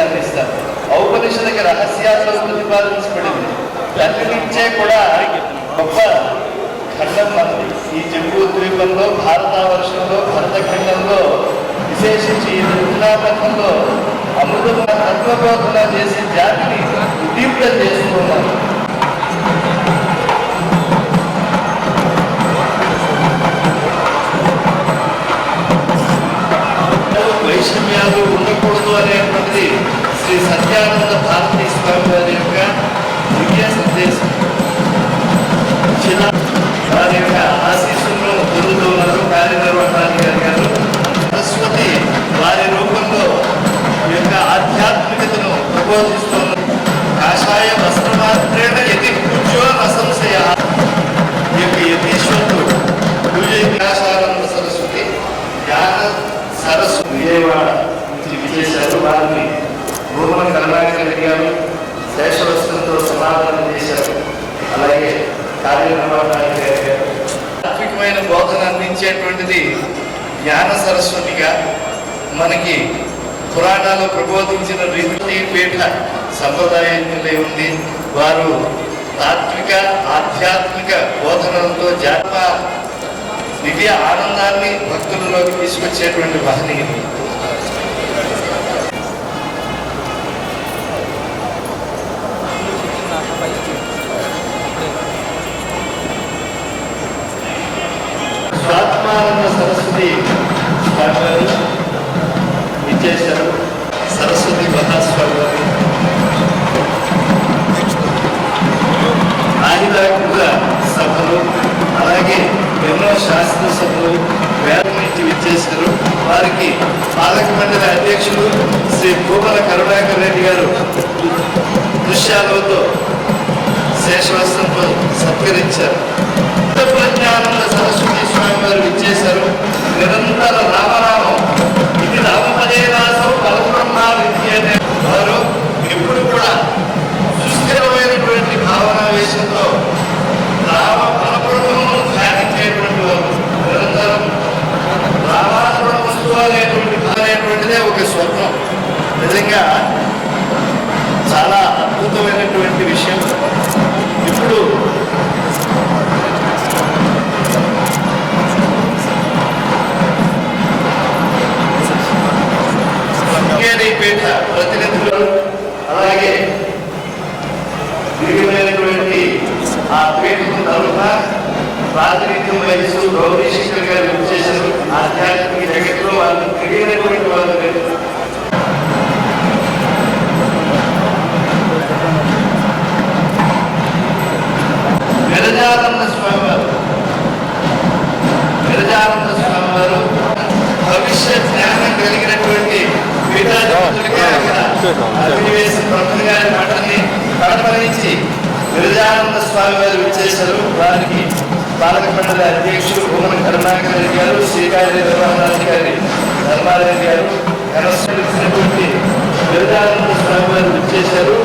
సందేశాన్ని ఇస్తారు ఔపనిషదిక రహస్యాల్లో ప్రతిపాదించబడింది దాని నుంచే కూడా గొప్ప ఖండం మనది ఈ జంబూ ద్వీపంలో భారతావర్షంలో భరతఖండంలో విశేషించి ఈ దక్షిణాపథంలో అమృత తత్వబోధన చేసే జాతిని ఉద్దీప్తం చేసుకున్నారు ఆధ్యాత్మికతను ప్రబోధిస్తున్నారు కాషాయ వస్త్రమాత్రేణ యతి పూజ్యో అసంశయ ఈ యొక్క యతీశ్వరుడు పూజ కాషానంద సరస్వతి జ్ఞాన సరస్సు విజయవాడ నుంచి విజేశారు వారిని. భూమన కరుణాకర్ గారు శేషవస్త్రంతో సమాధానం చేశారు. అలాగే కార్యనిర్వహణాధికారి గారు ఆత్మికమైన బోధన అందించేటువంటిది జ్ఞాన సరస్వతిగా మనకి పురాణాలు ప్రబోధించిన రీతి పీఠ సంప్రదాయంలో ఉంది. వారు తాత్విక ఆధ్యాత్మిక బోధనలతో జాత్మ దివ్య ఆనందాన్ని భక్తులలోకి తీసుకొచ్చేటువంటి మహనీయులు పాలక మండలి అధ్యక్షులు శ్రీ భూమల కరుణాకర్ రెడ్డి గారు దృశ్యాలతో శేషవస్త్రంతో సత్కరించారు. ప్రజ్ఞానంద సరస్వతి స్వామి వారు ఇచ్చేశారు నిరంతర రామనామం ఇది రామపదే vai రెడ్డి గారు నిర్వహణాధికారి ధర్మారెడ్డి గారు కనసినటువంటి విరజానంద స్వామి వారు విచ్చేశారు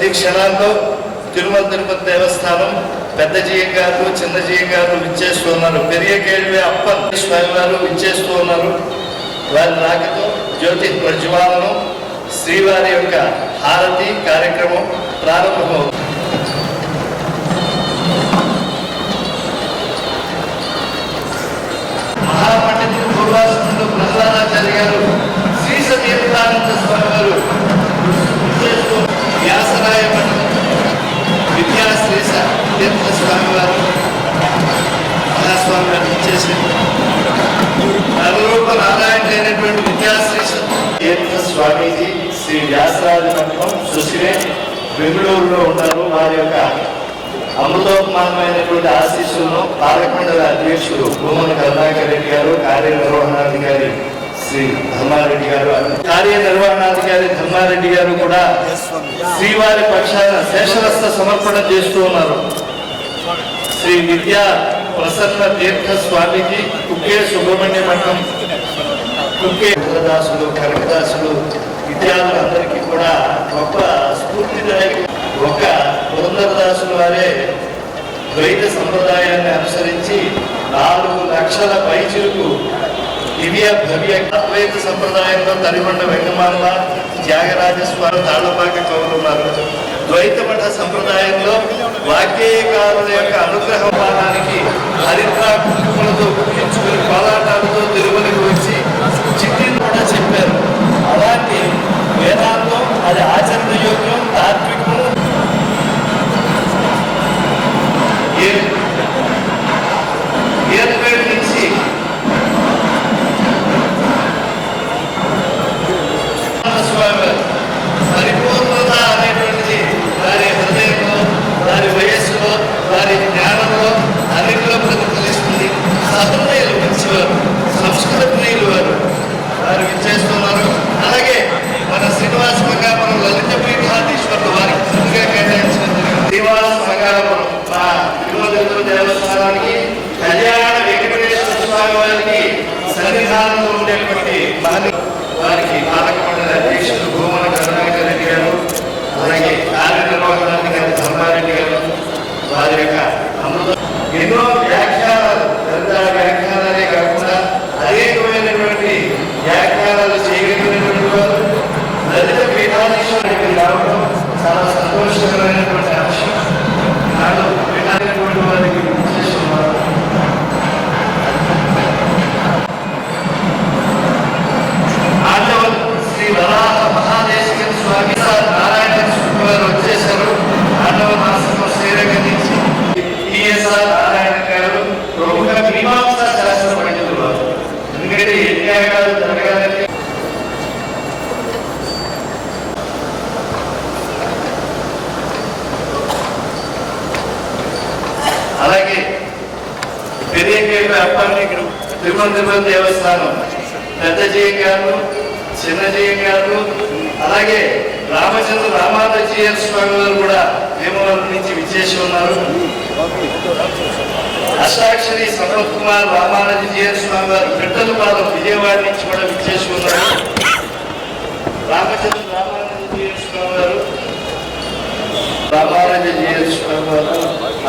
కొద్ది క్షణాల్లో తిరుమల తిరుపతి దేవస్థానం పెద్ద గారు చిన్న గారు విచ్చేస్తూ ఉన్నారు. పెరియ కేడివే అప్పన్ స్వామి వారు విచ్చేస్తూ ఉన్నారు. వారి రాకతో జ్యోతి ప్రజ్వాలనం శ్రీవారి యొక్క హారతి కార్యక్రమం ప్రారంభమవుతుంది. మహాపండితులు పూర్వాసంలో ప్రహ్లాదాచార్య గారు శ్రీ సతీర్థానంద స్వామి వారు తీర్థ స్వామి వారు మహాస్వామి వారు ఇచ్చేసి నవరూప నారాయణ అయినటువంటి విద్యాశ్రీ స్వామీజీ శ్రీ వ్యాసరాజ మఠం సుశిరే బెంగళూరులో ఉన్నారు. వారి యొక్క అమృతోపమానమైనటువంటి ఆశీస్సులను పాలకమండల అధ్యక్షుడు భూమన కరుణాకర్ రెడ్డి గారు కార్యనిర్వహణాధికారి శ్రీ ధర్మారెడ్డి గారు కార్యనిర్వహణాధికారి ధర్మారెడ్డి గారు కూడా శ్రీవారి పక్షాన శేషరస్త సమర్పణ చేస్తూ ఉన్నారు. శ్రీ విద్యా ప్రసన్న తీర్థ స్వామికి కుక్కే సుబ్రహ్మణ్య మఠం. కుక్కే దాసులు కనకదాసులు విద్యార్థులందరికీ కూడా గొప్ప స్ఫూర్తిదాయక ఒక పురంధరదాసుల వారే ద్వైత సంప్రదాయాన్ని అనుసరించి నాలుగు లక్షల పైచులకు దివ్య భవ్య అద్వైత సంప్రదాయంలో తరిమండ వెంకమాంబ త్యాగరాజస్వామి తాళ్ళపాక కవులు ఉన్నారు. ద్వైత మఠ సంప్రదాయంలో వాక్యేకారుల యొక్క అనుగ్రహ పాదానికి హరిద్ర కుటుంబాలతో గుర్తించుకుని కోలాటాలతో తిరుమలకు వచ్చి చిట్టిని కూడా చెప్పారు. అలాంటి వేదాంతం అది ఆచరణ యోగ్యం తాత్విక ఏ- ఏర్పేట నుంచి స్వామి పరిపూర్ణత అనేటువంటిది వారి హృదయంలో వారి వయస్సులో వారి జ్ఞానంలో అన్నింటిలో ప్రతిఫలిస్తుంది సహృదయులు మంచివారు సంస్కృత ప్రియులు వారు వారు విచ్చేస్తున్నారు అలాగే మన శ్రీనివాస మంగాపురం లలిత పీఠాధీశ్వరులు వారికి ముందుగా కేటాయించడం జరిగింది శ్రీనివాస మంగాపురం మా తిరుమల దేవస్థానానికి కళ్యాణ వెంకటేశ్వర స్వామి వారికి సన్నిధానంలో ఉండేటువంటి మహని వారికి పాలక మండలి అధ్యక్షులు భూమన కరుణాకర్ రెడ్డి గారు అలాగే కార్యనిర్వహణాధికారి ధర్మారెడ్డి గారు వారి యొక్క అమృత ఎన్నో వ్యాఖ్యానాలు పెద్ద వ్యాఖ్యానాలే కాకుండా అనేకమైనటువంటి వ్యాఖ్యానాలు చేయగలిగినటువంటి వారు లలిత పీఠాధీశ్వరుడికి రావడం చాలా సంతోషకరమైనటువంటి అంశం నాడు పీఠాధిపతి వారికి చేస్తున్నారు ఆండవల్ శ్రీ వరాహ మహాదేశిక స్వామి సార్ నారాయణ స్వామి వారు వచ్చేశారు ఆండవ మాసంలో శ్రీరంగరించి టిఎస్ఆర్ నారాయణ గారు ప్రముఖ మీమాంసా శాస్త్ర పండితులు వారు ఎందుకంటే యజ్ఞాగాలు జరగాలంటే అలాగే పెరియకేపి అప్పాన్ని తిరుమల దేవస్థానం. పెద్ద జయం గారు చిన్న జయం గారు అలాగే రామచంద్ర రామాదజీయర్ స్వామి వారు కూడా భీమవరం నుంచి విచ్చేసి ఉన్నారు. అష్టాక్షరి సంపత్ కుమార్ రామానుజీయర్ స్వామి వారు బిడ్డల పాదం విజయవాడ నుంచి కూడా విచ్చేసి ఉన్నారు. రామచంద్ర రామానుజీయర్ స్వామి వారు రామానుజీయర్ స్వామి వారు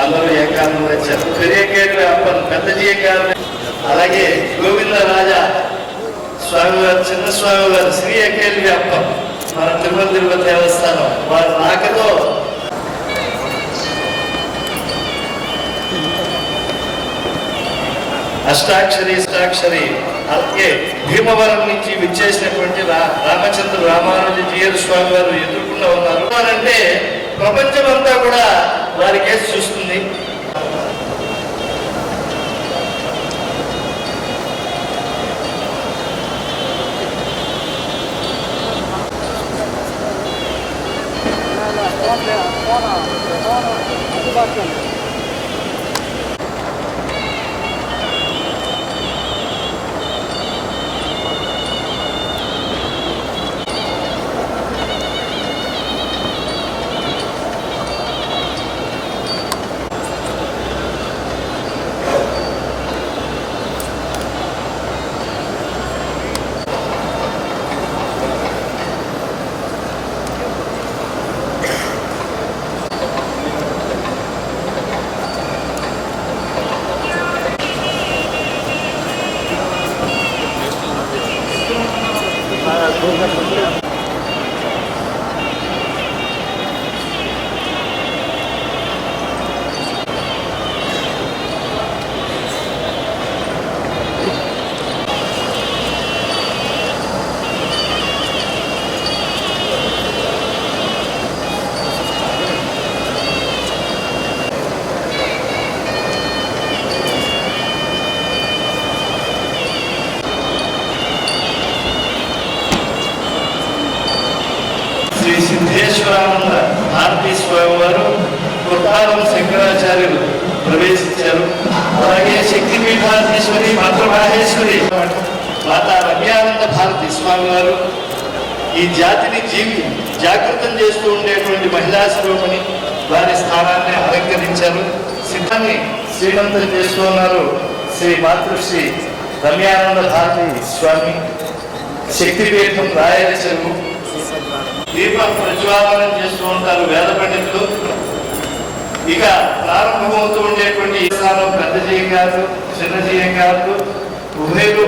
అందరూ ఏకాంతంగా వచ్చారు. పెద్ద జయం గారు అలాగే గోవింద రాజా స్వామివారు చిన్న స్వామివారు శ్రీ అకేలి అప్ప మన తిరుమల తిరుపతి దేవస్థానం వారి నాకతో అష్టాక్షరి అష్టాక్షరి అలాగే భీమవరం నుంచి విచ్చేసినటువంటి రా రామచంద్ర రామానుజ జీయర్ స్వామి వారు ఎదుర్కొంటూ ఉన్నారు. అంటే ప్రపంచమంతా కూడా 저한테 하나, 하나, 누구밖에 없 శ్రీ సిద్ధేశ్వరానంద భారతీ స్వామి వారు కొట్టారం శంకరాచార్యులు ప్రవేశించారు. అలాగే శక్తి పీఠాధీశ్వరి మాతృమహేశ్వరి మాతా రమ్యానంద భారతి స్వామి వారు ఈ జాతిని జీవి జాగృతం చేస్తూ ఉండేటువంటి మహిళా శిరోమణి వారి స్థానాన్ని అలంకరించారు. సిద్ధాన్ని శ్రీమంతం చేస్తూ ఉన్నారు శ్రీ మాతృశ్రీ రమ్యానంద భారతి స్వామి. శక్తిపీఠం రాయల చెరువు దీప ప్రజ్వాలనం చేస్తూ ఉంటారు వేద పండితులు ఇక ప్రారంభమవుతూ ఉండేటువంటి ఈసారం పెద్ద జీయ గారు చిన్న జీయ గారు ఉభయలు